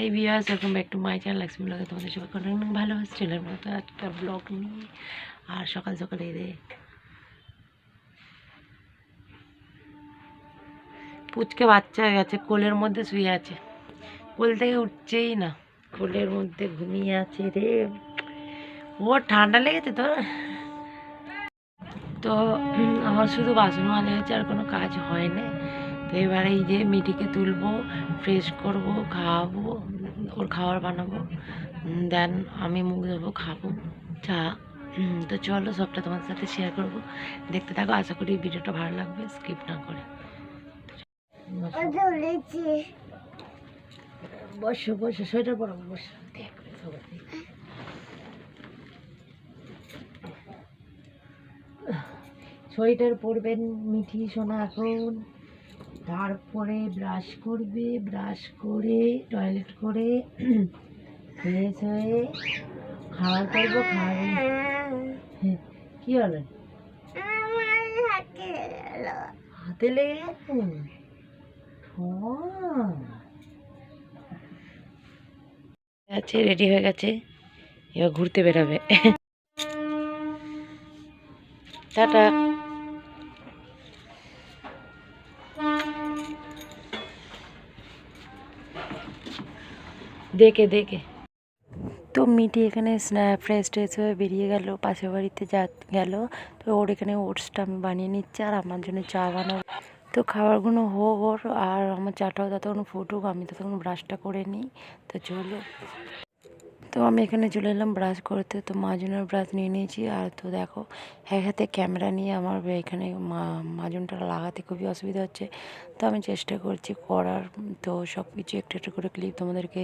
এই বিয়াস welcome back to my channel Lakshmi ব্লগে তোমাদের সবাই অনেক অনেক ভালোবাসা। ছেলের মতো একটা ব্লগ নিয়ে। আর সকাল সকালে এদের পুচকে বাচ্চা হয়ে গেছে, কোলের মধ্যে শুয়ে আছে। কোল থেকে উঠছেই না। কোলের মধ্যে ঘুমিয়ে আছে রে। ও, ঠান্ডা লেগেছে তো? তো, আমার শুধু বাসন মাজা হয়েছে, আর কোনো কাজ হয় না এবারে এই যে মিটিকে তুলবো ফ্রেশ করব, খাওয়াবো, ওর খাবার বানাবো দেন আমি মুখ দেবো খাব, চা তো চলো সবটা তোমার সাথে শেয়ার করব। দেখতে থাকো, আশা করি ভিডিওটা ভালো লাগবে স্কিপ না করে। বসো বসো, সোয়েটার পরাবো বসো। দেখ। সোয়েটার পরবেন মিঠি, সোনা এখন। তারপরে ব্রাশ করবে ব্রাশ করে টয়লেট করে ফ্রেশ হয়ে খাওয়া করব খাওয়া হ্যাঁ, কি হলো? হাতে লেগে গেছে আছে রেডি হয়ে গেছে এবার ঘুরতে বেরাবে। টাটা। দেখে দেখে। তো মিটি এখানে ফ্রেশ ট্রেশ হয়ে বেরিয়ে গেল, পাশের বাড়িতে যা, গেল। তো ওর এখানে ওটসটা আমি বানিয়ে নিচ্ছি, আর আমার জন্য চা বানাবো। তো খাবারগুলো হো ওর আর আমার চাটাও ততক্ষণ ফুটুক, আমি ততক্ষণ ব্রাশটা করে নিই। তো চলো। তো আমি এখানে চলে এলাম ব্রাশ করতে। তো মাজনের ব্রাশ নিয়ে নিয়েছি। আর তো দেখো এক হাতে ক্যামেরা নিয়ে আমার এখানে মাজনটা লাগাতে খুবই অসুবিধা হচ্ছে। তো আমি চেষ্টা করছি করার। তো সব কিছু একটু একটু করে ক্লিপ তোমাদেরকে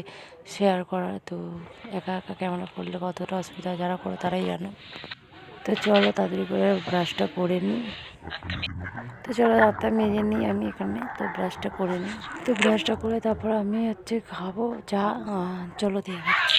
শেয়ার করার। তো একা একা ক্যামেরা করলে কতটা অসুবিধা যারা করো তারাই জানো। তো চলো তাড়াতাড়ি করে ব্রাশটা করে নিই তো চলো রাতটা মেজে নিই আমি এখানে। তো ব্রাশটা করে নিই তো ব্রাশটা করে তারপর আমি হচ্ছে খাব আহ, চলো দিয়ে খাচ্ছি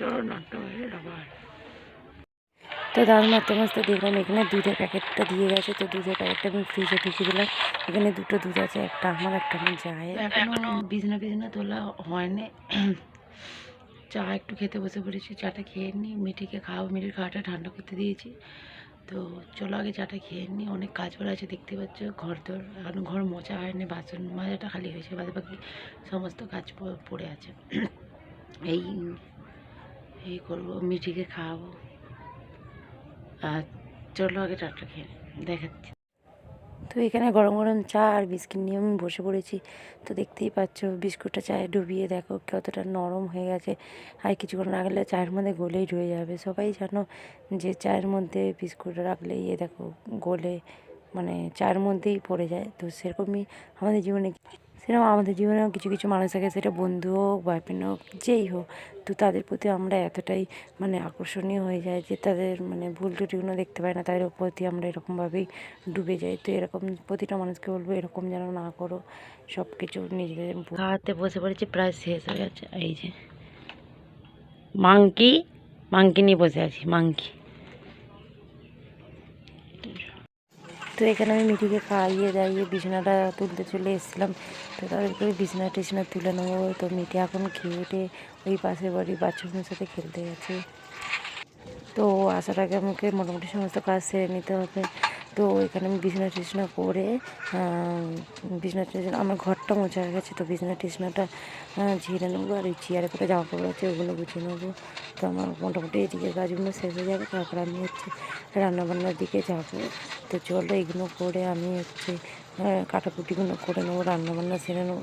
চলো নটা বাজে আবার তো দাঁড় মারতে মারতে দেখলাম, এখানে দুধের প্যাকেটটা দিয়ে গেছে, তো দুধের প্যাকেটটা আমি ফ্রিজে ঢুকিয়ে দিলাম। এখানে দুটো দুধ আছে, একটা আমার একটা আমার যায় এখনও বিছনা বিছনা তোলা হয়নি। চা একটু খেতে বসে পড়েছি, চাটা খেয়ে নিই মিঠিকে খাওয়া, মিঠির খাওয়াটা ঠান্ডা করতে দিয়েছি। তো চলো আগে চাটা খেয়ে নিই অনেক কাজ পড়ে আছে, দেখতে পাচ্ছ। ঘর তোর এখন ঘর মোছা হয়নি, বাসন মাজাটা খালি হয়েছে, বাদে বাকি সমস্ত কাজ পড়ে আছে। এই এই করব, মিঠিকে খাওয়াবো। আর চলো আগে খেয়ে দেখাচ্ছি। তো এখানে গরম গরম চা আর বিস্কিট নিয়ে আমি বসে পড়েছি। তো দেখতেই পাচ্ছ, বিস্কুটটা চায়ে ডুবিয়ে দেখো কতটা নরম হয়ে গেছে। আর কিছুক্ষণ রাখলে চায়ের মধ্যে গলেই রয়ে যাবে। সবাই জানো যে চায়ের মধ্যে বিস্কুট রাখলে ইয়ে দেখো গলে মানে চায়ের মধ্যেই পড়ে যায়। তো সেরকমই আমাদের জীবনে সেরকম আমাদের জীবনেও কিছু কিছু মানুষ থাকে, সেটা বন্ধু হোক বয়ফ্রেন্ড হোক, যেই হোক, তো তাদের প্রতি আমরা এতটাই মানে আকর্ষণীয় হয়ে যায় যে তাদের মানে ভুল ত্রুটিগুলো দেখতে পাই না, তাদের প্রতি আমরা এরকমভাবেই ডুবে যাই। তো এরকম প্রতিটা মানুষকে বলব, এরকম যেন না করো সব কিছু নিজেদের খাওয়াতে বসে পড়েছি, প্রায় শেষ হয়ে গেছে এই যে, মাংকি মাংকি নিয়ে বসে আছি, মাংকি। তো এখানে আমি মিটিকে খাইয়ে দাইয়ে বিছানাটা তুলতে চলে এসেছিলাম। তো তাদেরকে ওই বিছানা টিছানা তুলে নেব। তো মিটি এখন খেয়ে উঠে ওই পাশের বাড়ির বাচ্চাদের সাথে খেলতে গেছে। তো আসার আগে আমাকে মোটামুটি সমস্ত কাজ সেরে নিতে হবে। তো এখানে আমি বিছানা টিছনা করে বিছানা টিছানা, আমার ঘরটা মোছা হয়ে গেছে, তো বিছানা টিছনাটা ঝেড়ে নেব আর ওই চেয়ারে করে জামা কাপড় আছে, ওগুলো গুছিয়ে নেব। তো আমার মোটামুটি এদিকে কাজগুলো শেষ হয়ে যাবে, তারপর আমি হচ্ছে রান্নাবান্নার দিকে যাব। তো চলো এগুলো করে আমি হচ্ছে কাটাকুটিগুলো করে নেব, রান্নাবান্না সেরে নেব।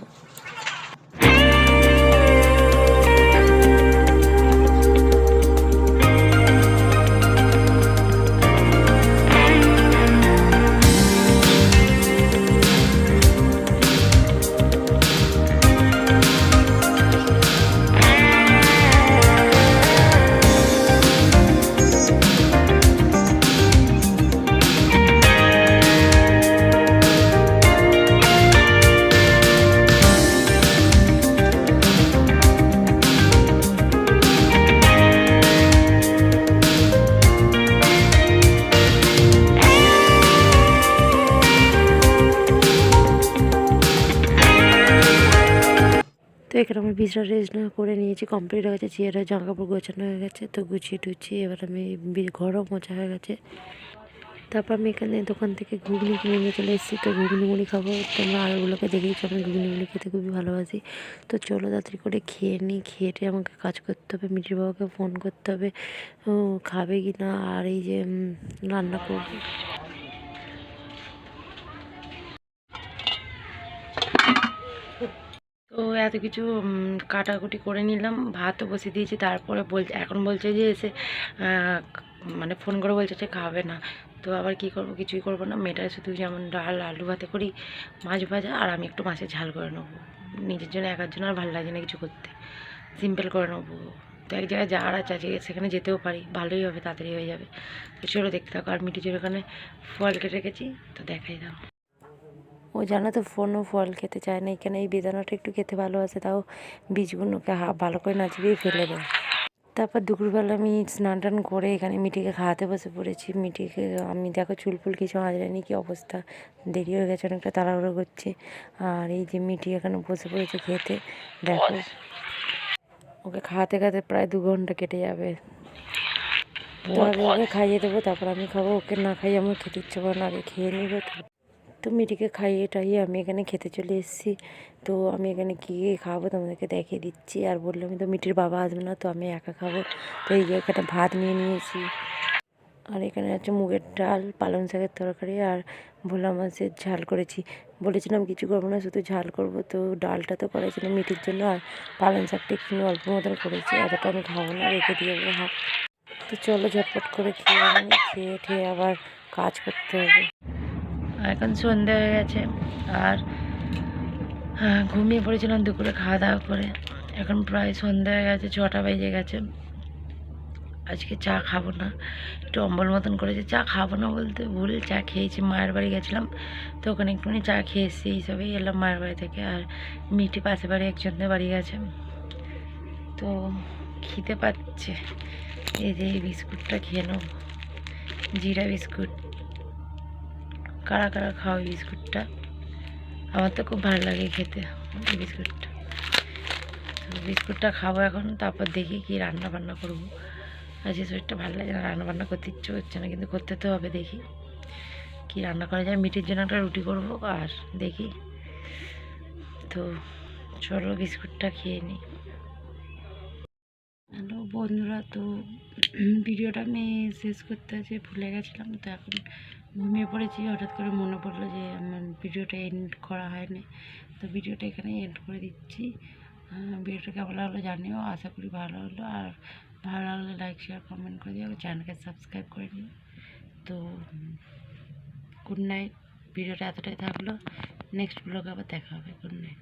আমার বিছনা রেস্ট করে নিয়েছি কমপ্লিট হয়ে গেছে চেয়ারের জামা কাপড় গোছানো হয়ে গেছে, তো গুছিয়ে টুছিয়ে এবার আমি ঘরও মোছা হয়ে গেছে। তারপর আমি এখানে দোকান থেকে ঘুগনি কিনে নিয়ে চলে এসেছি, তো ঘুগনি মুড়ি খাব। তোমরা আরোগুলোকে দেখেইছো, আমি ঘুগনি মুড়ি খেতে খুবই ভালোবাসি। তো চলো তাড়াতাড়ি করে খেয়ে নিই, খেয়ে আমাকে কাজ করতে হবে মিটির বাবাকে ফোন করতে হবে খাবে কি না, আর এই যে রান্না করব। তো এত কিছু কাটাকুটি করে নিলাম, ভাতও বসিয়ে দিয়েছি, তারপরে বলছে এখন বলছে যে এসে মানে ফোন করে বলছে যে খাবে না। তো আবার কি করব, কিছুই করব না। মেয়েটার শুধু যেমন ডাল, আলু ভাতে করি, মাছ ভাজা, আর আমি একটু মাছের ঝাল করে নেব। নিজের জন্য, একার জন্য আর ভালো লাগে না কিছু করতে। সিম্পল করে নেব। তো এক জায়গায় যাওয়ার আছে সেখানে যেতেও পারি, ভালোই হবে, তাড়াতাড়ি হয়ে যাবে। তো চলো দেখতে থাকো, আর মিটিজের ওখানে ফল কেটে রেখেছি, তো দেখাই দাও। ও জানো তো ফোনও ফল খেতে চায় না। এখানে এই বেদানাটা একটু খেতে ভালোবাসে তাও বীজগুলোকে হা ভালো করে নাচিয়ে ফেলে দেয়। তারপর দুপুরবেলা আমি স্নান টান করে এখানে মিটিকে খাওয়াতে বসে পড়েছি। মিটিকে আমি দেখো চুল ফুল কিছু আঁচড়ানি কি অবস্থা? দেরি হয়ে গেছে অনেকটা তাড়াহুড়ো করছে। আর এই যে মিটি এখানে বসে পড়েছে খেতে দেখো। ওকে খাওয়াতে খাওয়াতে প্রায় দু ঘণ্টা কেটে যাবে। তো আগে ওকে খাইয়ে দেবো তারপর আমি খাব। ওকে না খাইয়ে আমার খেতে ইচ্ছে করে না আগে খেয়ে নিব। তো মিটিকে খাইয়ে টাইয়ে আমি এখানে খেতে চলে এসেছি। তো আমি এখানে কী খাব তোমাদেরকে দেখিয়ে দিচ্ছি। আর বললাম তো মিটির বাবা আসবে না, তো আমি একা খাব। তো এই এখানে ভাত নিয়ে নিয়েছি। আর এখানে আছে মুগের ডাল, পালং শাকের তরকারি, আর ভোলা মাছের ঝাল করেছি। বলেছিলাম কিছু করব না, শুধু ঝাল করব। তো ডালটা তো করেছিলাম মিটির জন্য, আর পালং শাকটা একটু অল্প মতন করেছি। এতটা আমি খাব না, রেখে দিয়ে হাফ। তো চলো ঝটপট করে খেয়ে খেয়ে ঠেয়ে আবার কাজ করতে হবে। এখন সন্ধে হয়ে গেছে আর হ্যাঁ, ঘুমিয়ে পড়েছিলাম দুপুরে খাওয়া দাওয়া করে। এখন প্রায় সন্ধে হয়ে গেছে ছটা বেজে গেছে। আজকে চা খাব না একটু অম্বল মতন করেছে। চা খাব না বলতে ভুল চা খেয়েছি মায়ের বাড়ি গেছিলাম। তো ওখানে একটুখানি চা খেয়ে এসেছি এই সবেই এলাম মায়ের বাড়ি থেকে। আর মিটি পাশে বাড়ি একজনদের বাড়ি গেছে। তো খিদে পাচ্ছে। এই যে এই বিস্কুটটা খেয়ে নেব জিরা বিস্কুট। কারা কারা খাও বিস্কুটটা? আমার তো খুব ভালো লাগে খেতে বিস্কুটটা। বিস্কুটটা খাব এখন, তারপর দেখি কি রান্না বান্না করব। আজকে শরীরটা ভালো লাগে না, রান্না বান্না করতে ইচ্ছে হচ্ছে না, কিন্তু করতে তো হবে, দেখি। কি রান্না করা যায়, মিটির জন্য একটা রুটি করব, আর দেখি। তো চলো বিস্কুটটা খেয়ে নিই। হ্যালো বন্ধুরা, তো ভিডিওটা আমি শেষ করতে আছে, ভুলে গেছিলাম, তো এখন ঘুমিয়ে পড়েছি, হঠাৎ করে মনে পড়ল যে আমার ভিডিওটা এন্ড করা হয়নি। তো ভিডিওটা এখানে এন্ড করে দিচ্ছি। ভিডিওটা কেমন লাগল জানিও, আশা করি ভালো হলো আর ভালো লাগলে লাইক শেয়ার কমেন্ট করে দিও চ্যানেলকে সাবস্ক্রাইব করে নিও তো গুড নাইট ভিডিওটা এতটাই থাকল। নেক্সট ব্লগে আবার দেখা হবে। Good night